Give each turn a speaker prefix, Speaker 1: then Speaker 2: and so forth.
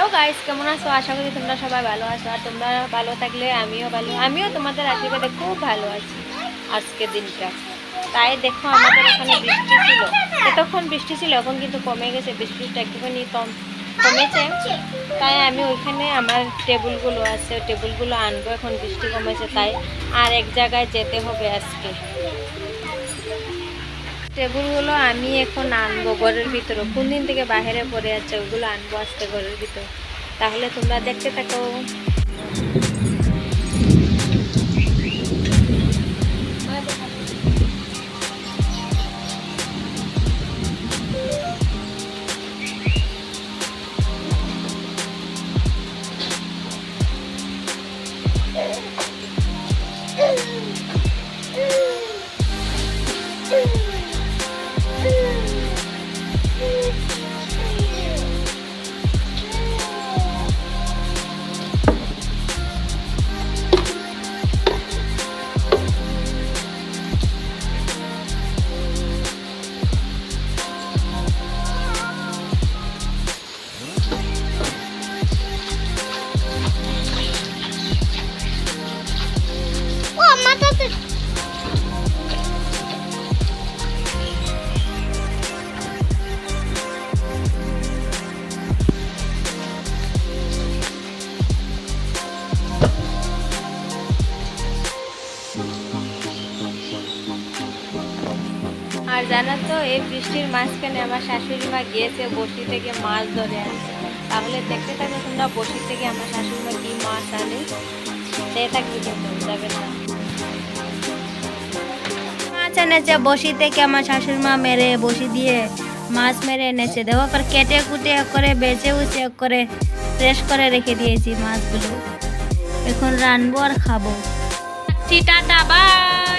Speaker 1: Hello guys কেমন আছো? আশা করি তোমরা সবাই ভালো আছো। আর তোমরা ভালো থাকলে আমিও ভালো। আমিও তোমাদের আশীর্বাদে খুব ভালো আছি আজকের দিনটা। তাই দেখো, আমাদের এখানে বৃষ্টি ছিল। এতক্ষণ বৃষ্টি ছিল, এখন কিন্তু কমে গেছে। বৃষ্টিটা একটুখানি কম, কমেছে। তাই আমি ওইখানে আমার টেবিলগুলো আছে টেবিলগুলো আনব। এখন বৃষ্টি কমেছে, তাই আর এক জায়গায় যেতে হবে আজকে। টেবিলগুলো আমি এখন আনব ঘরের ভিতরে। কোন দিন থেকে বাইরে পড়ে আছে, ওগুলো আনব আজকে ঘরের ভিতরে। তাহলে তোমরা দেখতে থাকো।
Speaker 2: মাথাতে।
Speaker 1: আর জানো তো, এই বৃষ্টির মাঝখানে আমার শাশুড়ি মা গিয়েছে বসি থেকে মাছ ধরে আনছে তাহলে দেখতে থাকো তোমরা বসি থেকে আমার শাশুড়ি মা কি মাছ আনে। দেখতে থাকবে কিন্তু, যাবে না।
Speaker 2: এনেছে বসি থেকে আমার শাশুড়ি মা মেরে, বসি দিয়ে মাছ মেরে এনেছে। দেখো আর কেটে কুটে করে বেঁচে উচে করে ফ্রেশ করে রেখে দিয়েছি মাছগুলো। এখন রানবো আর খাব। Tata bye